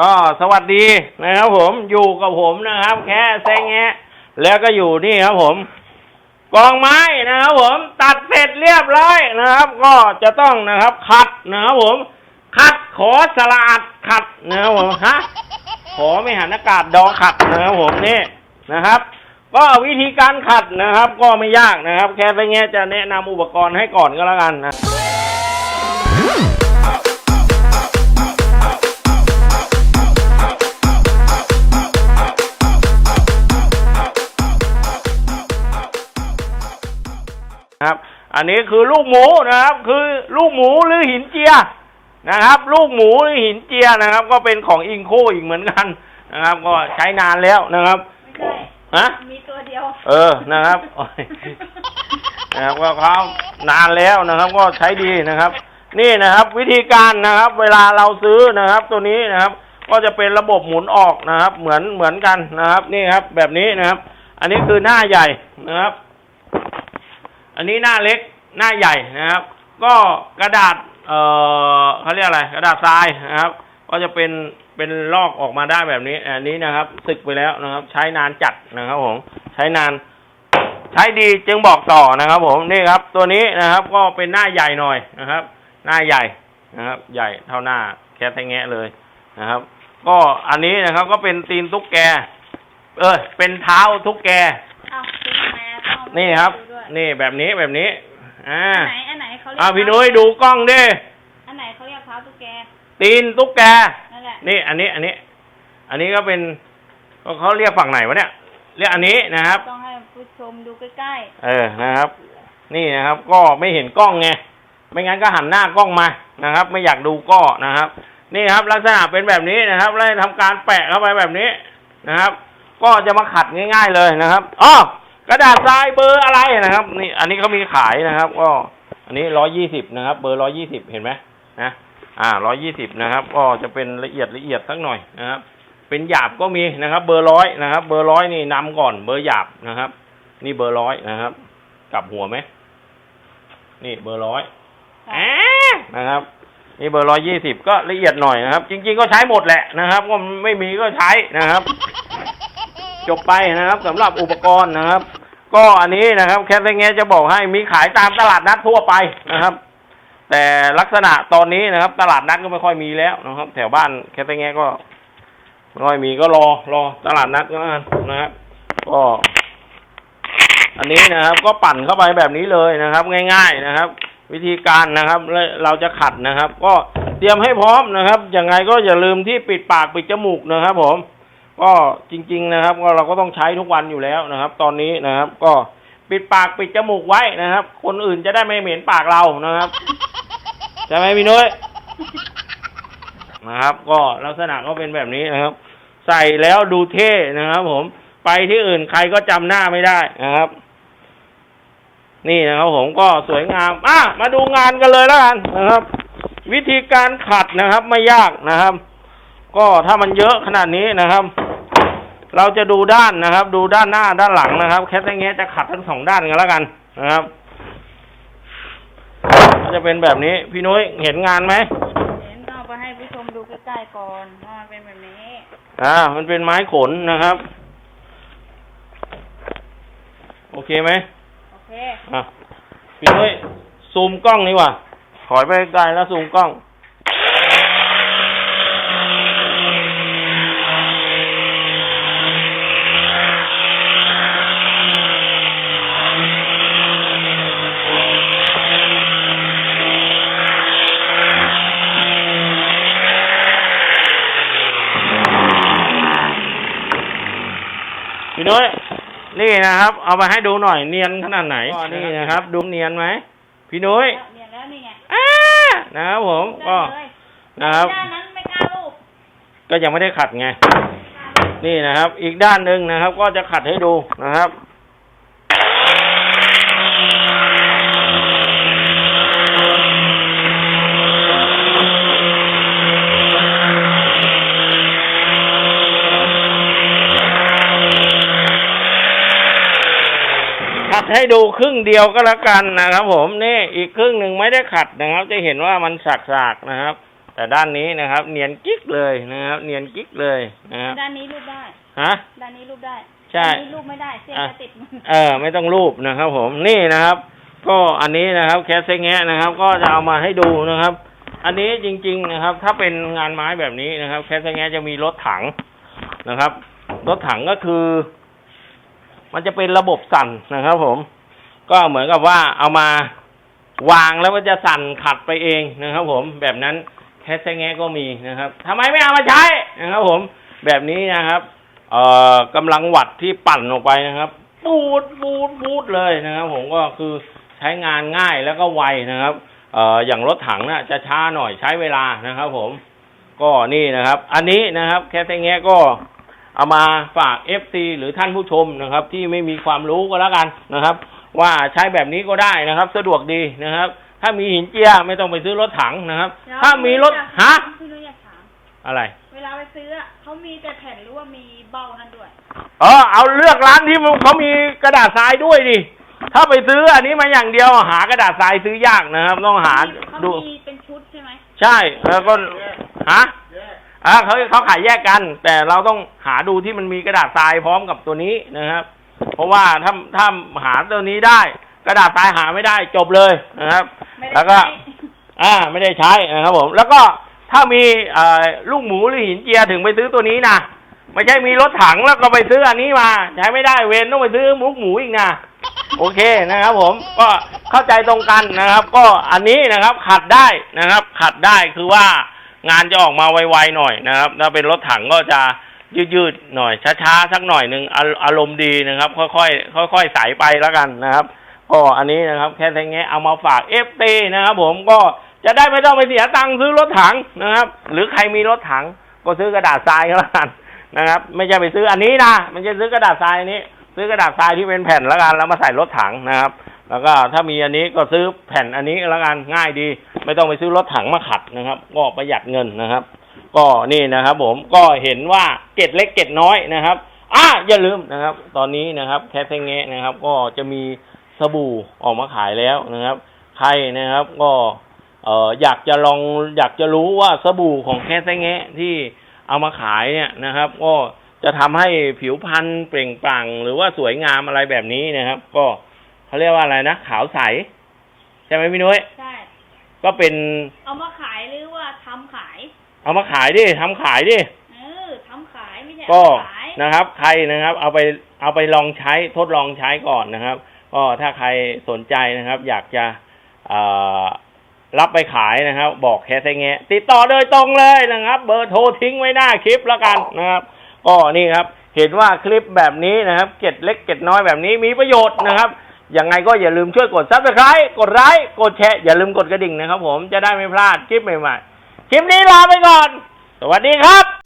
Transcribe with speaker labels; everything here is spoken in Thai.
Speaker 1: ก็สวัสดีนะครับผมอยู่กับผมนะครับ แค่แซงแงะแล้วก็อยู่นี่ครับผม กองไม้นะครับผม ตัดเสร็จเรียบร้อยนะครับ ก็จะต้องนะครับ ขัดนะครับผม ขัดขอสละอัดขัดนะครับผมฮะขอไม่หันอากาศดอขัดนะครับผมนี่นะครับ ก็วิธีการขัดนะครับ ก็ไม่ยากนะครับ แค่แซงแงะจะแนะนำอุปกรณ์ให้ก่อนก็แล้วกันนะ ครับ อันนี้คือลูกหมูนะครับ คือลูกหมูหรือหินเจียนะครับ ลูกหมูหรือหินเจียนะครับ ก็เป็นของอิงโคอีกเหมือนกันนะครับ ก็ใช้นานแล้วนะครับ
Speaker 2: ไม่ใช่
Speaker 1: ฮะ
Speaker 2: มีตัวเดียว
Speaker 1: เออนะครับโอ้ยนะครับก็เขานานแล้วนะครับ ก็ใช้ดีนะครับ นี่นะครับ วิธีการนะครับ เวลาเราซื้อนะครับ ตัวนี้นะครับ ก็จะเป็นระบบหมุนออกนะครับ เหมือนเหมือนกันนะครับ นี่ครับ แบบนี้นะครับ อันนี้คือหน้าใหญ่นะครับ อันนี้หน้าเล็กหน้าใหญ่นะครับ ก็กระดาษเอ่อเขาเรียกอะไร กระดาษทรายนะครับ ก็จะเป็นเป็นลอกออกมาได้แบบนี้ อันนี้นะครับสึกไปแล้วนะครับ ใช้นานจัดนะครับผมใช้นาน ใช้ดีจึงบอกต่อนะครับ ผมนี่ครับ ตัวนี้นะครับ ก็เป็นหน้าใหญ่หน่อยนะครับ หน้าใหญ่นะครับ ใหญ่เท่าหน้าแค่แทงแงะเลยนะครับ ก็อันนี้นะครับ ก็เป็นตีนตุ๊กแก เออเป็นเท้าตุ๊กแก
Speaker 2: อ้าวซื้อทำไมอะต้องเอามา
Speaker 1: นี่ครับ
Speaker 2: ดูด้วย
Speaker 1: นี่แบบนี้แบบนี้ อ่า
Speaker 2: อันไหนอันไหนเขาเรียก
Speaker 1: อ่าพี่นุ้ยดูกล้องดิ
Speaker 2: อันไหนเขาเรียกเท้าตุ๊กแก
Speaker 1: ตีนตุ๊กแก
Speaker 2: นั่นแหละ
Speaker 1: นี่อันนี้อันนี้ อันนี้ก็เป็นก็เขาเรียกฝั่งไหนวะเนี่ย เรียกอันนี้นะครับ
Speaker 2: ต้องให้ผู้ชมดูใกล้
Speaker 1: เออ นะครับ นี่นะครับ ก็ไม่เห็นกล้องไง ไม่งั้นก็หันหน้ากล้องมา นะครับ ไม่อยากดูก็นะครับ นี่ครับ ลักษณะเป็นแบบนี้นะครับ แล้วทำการแปะเข้าไปแบบนี้นะครับ ก็จะมาขัดง่าย ๆเลยนะครับอ๋อ กระดาษทรายเบอร์อะไรนะครับ นี่อันนี้เขามีขายนะครับ ก็ อันนี้ร้อยยี่สิบนะครับ เบอร์ร้อยยี่สิบเห็นไหมนะอ่าร้อยยี่สิบนะครับ ก็จะเป็นละเอียดละเอียดสักหน่อยนะครับ เป็นหยาบก็มีนะครับ เบอร์ร้อยนะครับ เบอร์ร้อยนี่นำก่อน เบอร์หยาบนะครับ นี่เบอร์ร้อยนะครับ กลับหัวไหมนี่เบอร์ร้อย
Speaker 2: ๆค่ะ
Speaker 1: อ่านะครับนี่เบอร์ร้อยยี่สิบก็ละเอียดหน่อยนะครับ จริง ๆ ก็ใช้หมดแหละนะครับ ก็ไม่มีก็ใช้นะครับ จบไปนะครับสำหรับอุปกรณ์นะครับ ก็อันนี้นะครับ แคทเงจะบอกให้มีขายตามตลาดนัดทั่วไปนะครับ แต่ลักษณะตอนนี้นะครับ ตลาดนัดก็ไม่ค่อยมีแล้วนะครับ แถวบ้านแคทเงก็ไม่ค่อยมีก็รอรอตลาดนัดก็นนะครับ ก็ อันนี้นะครับ ก็ปั่นเข้าไปแบบนี้เลยนะครับ ง่าย ๆนะครับ วิธีการนะครับเราจะขัดนะครับ ก็เตรียมให้พร้อมนะครับยังไงก็อย่าลืมที่ปิดปากปิดจมูกนะครับ ผม ก็จริง ๆ นะครับ ก็เราก็ต้องใช้ทุกวันอยู่แล้วนะครับ ตอนนี้นะครับ ก็ปิดปากปิดจมูกไว้นะครับ คนอื่นจะได้ไม่เหม็นปากเรานะครับใช่ไหมพี่นุ้ยนะครับ ก็ลักษณะก็เป็นแบบนี้นะครับ ใส่แล้วดูเท่นะครับ ผมไปที่อื่นใครก็จำหน้าไม่ได้นะครับ นี่นะครับ ผมก็สวยงามอะมาดูงานกันเลยแล้วกันนะครับ วิธีการขัดนะครับ ไม่ยากนะครับ ก็ถ้ามันเยอะขนาดนี้นะครับ เราจะดูด้านนะครับ ดูด้านหน้าด้านหลังนะครับ แคทอย่างเงี้ยจะขัดทั้งสองด้านกันแล้วกันนะครับก็จะเป็นแบบนี้ พี่นุ้ยเห็นงานไหม
Speaker 2: เห็นต้องเอาไปให้ผู้ชมดูใกล้ๆก่อนว่ามันเป็นแบบนี้
Speaker 1: อ่า มันเป็นไม้ขนนะครับ โอเคไหม
Speaker 2: โอเค
Speaker 1: อะพี่นุ้ยซูมกล้องนี่ว่ะถอยไปไกลแล้วซูมกล้อง นี่นะครับ เอาไปให้ดูหน่อยเนียนขนาดไหนก็นี่นะครับ ดูเนียนไหมพี่นุ้ย
Speaker 2: แล้วเนี่ยแล้วนี่ไง
Speaker 1: อ่านะครับผมก็
Speaker 2: ได้เลย
Speaker 1: นะครับ
Speaker 2: ด้านนั้นไม่กล้าลูบ
Speaker 1: ก็ยังไม่ได้ขัดไง
Speaker 2: กล้าลูบ
Speaker 1: นี่นะครับ อีกด้านหนึ่งนะครับ ก็จะขัดให้ดูนะครับ ให้ดูครึ่งเดียวก็แล้วกันนะครับ ผมนี่อีกครึ่งหนึ่งไม่ได้ขัดนะครับ จะเห็นว่ามันสากๆนะครับ แต่ด้านนี้นะครับ เนียนกิ๊กเลยนะครับ เนียนกิ๊กเลยนะครับ
Speaker 2: ด้านนี้รูปได้
Speaker 1: ฮะ
Speaker 2: ด้านนี้รูปได้
Speaker 1: ใช่
Speaker 2: ด้านนี้รูปไม่ได้เส้น
Speaker 1: อะ
Speaker 2: จะติดมือ
Speaker 1: เออ ไม่ต้องรูปนะครับ ผมนี่นะครับ ก็อันนี้นะครับ แคสเซงแงะนะครับ ก็จะเอามาให้ดูนะครับ อันนี้จริง ๆนะครับ ถ้าเป็นงานไม้แบบนี้นะครับ แคสเซงแงะจะมีรถถังนะครับรถถังก็คือ มันจะเป็นระบบสั่นนะครับ ผม ก็เหมือนกับว่าเอามาวางแล้วมันจะสั่นขัดไปเองนะครับ ผมแบบนั้นแคสเซงแงะก็มีนะครับทำไมไม่เอามาใช้นะครับ ผม แบบนี้นะครับ เอ่อกำลังวัดที่ปั่นออกไปนะครับปูดปูดปูดเลยนะครับ ผมก็คือใช้งานง่ายแล้วก็ไวนะครับเอ่ออย่างรถถังน่ะจะช้าหน่อยใช้เวลานะครับ ผม ก็นี่นะครับ อันนี้นะครับ แค่แงะก็ เอามาฝาก FC หรือท่านผู้ชมนะครับ ที่ไม่มีความรู้ก็แล้วกันนะครับ ว่าใช้แบบนี้ก็ได้นะครับ สะดวกดีนะครับ ถ้ามีหินเจียไม่ต้องไปซื้อรถถังนะครับ
Speaker 2: แล้ว
Speaker 1: ถ้ามีรถฮะ
Speaker 2: พี่นุ้ยอยากถาม
Speaker 1: อะไร
Speaker 2: เวลาไปซื้ออะเขามีแต่แผ่นหรือว่ามีเบ้านั่นด้วย
Speaker 1: เออเอาเลือกร้านที่มันเขามีกระดาษทรายด้วยดิถ้าไปซื้ออันนี้มาอย่างเดียวหากระดาษทรายซื้อยากนะครับ ต้องหา
Speaker 2: เขา
Speaker 1: ดู
Speaker 2: มีเป็นชุดใช่ไหม
Speaker 1: ใช่แล้วก็ฮะ อ่าเขาเขาขายแยกกัน แต่เราต้องหาดูที่มันมีกระดาษทรายพร้อมกับตัวนี้นะครับ เพราะว่าถ้าถ้าหาตัวนี้ได้ กระดาษทรายหาไม่ได้จบเลยนะครับ
Speaker 2: ไม่ได้
Speaker 1: แล้วก็
Speaker 2: ใช้
Speaker 1: อ่า ไม่ได้ใช้นะครับผม แล้วก็ถ้ามีเอ่อลูกหมูหรือหินเจียถึงไปซื้อตัวนี้นะไม่ใช่มีรถถังแล้วก็ไปซื้ออันนี้มา ใช้ไม่ได้เวนต้องไปซื้อลูกหมูอีกนะโอเคนะครับผมก็เข้าใจตรงกันนะครับ ก็อันนี้นะครับ ขัดได้นะครับ ขัดได้คือว่า งานจะออกมาไวๆหน่อยนะครับถ้าเป็นรถถังก็จะยืดๆหน่อยช้าๆสักหน่อยหนึ่งอาอารมณ์ดีนะครับ ค่อยๆค่อยๆใสไปแล้วกันนะครับก็อันนี้นะครับ แค่แทงแงะเอามาฝากเอฟตีนะครับ ผมก็จะได้ไม่ต้องไปเสียตังค์ซื้อรถถังนะครับ หรือใครมีรถถังก็ซื้อกระดาษทรายก็แล้วกันนะครับ ไม่ใช่ไปซื้ออันนี้นะม่ใช่ซื้อกระดาษทรายนี้ ซื้อกระดาษทรายที่เป็นแผ่นแล้วกันแล้วมาใส่รถถังนะครับ แล้วก็ถ้ามีอันนี้ก็ซื้อแผ่นอันนี้แล้วกันง่ายดี ไม่ต้องไปซื้อรถถังมาขัดนะครับ ก็ประหยัดเงินนะครับ ก็นี่นะครับ ผมก็เห็นว่าเกร็ดเล็กเกร็ดน้อยนะครับอะอย่าลืมนะครับ ตอนนี้นะครับแคสเซงเงะนะครับ ก็จะมีสบู่ออกมาขายแล้วนะครับ ใครนะครับก็เอ่ออยากจะลองอยากจะรู้ว่าสบู่ของแคสเซงเงะที่เอามาขายเนี่ยนะครับ ก็จะทำให้ผิวพรรณเปล่งปลั่งหรือว่าสวยงามอะไรแบบนี้นะครับ ก็ เขาเรียกว่าอะไรนะ ขาวใส ใช่ไหมพี่นุ้ย
Speaker 2: ใช่
Speaker 1: ก็เป็น
Speaker 2: เอามาขายหรือว่าทำขาย
Speaker 1: เอามาขายดิทำขายดิ
Speaker 2: เออทำขายไม่ใช่
Speaker 1: ก็
Speaker 2: เอามาขาย
Speaker 1: นะครับ ใครนะครับ เอาไปเอาไปลองใช้ทดลองใช้ก่อนนะครับ ก็ถ้าใครสนใจนะครับ อยากจะเอ่อรับไปขายนะครับ บอกแค่ไงติดต่อโดยตรงเลยนะครับ เบอร์โทรทิ้งไว้หน้าคลิปแล้วกันนะครับก็นี่ครับ เห็นว่าคลิปแบบนี้นะครับ เก็ดเล็กเก็ดน้อยแบบนี้มีประโยชน์นะครับ ยังไงก็อย่าลืมช่วยกดซับสไครต์กดไลค์ กดแชร์ อย่าลืมกดกระดิ่งนะครับผม จะได้ไม่พลาดคลิปใหม่ๆ คลิปนี้ลาไปก่อน สวัสดีครับ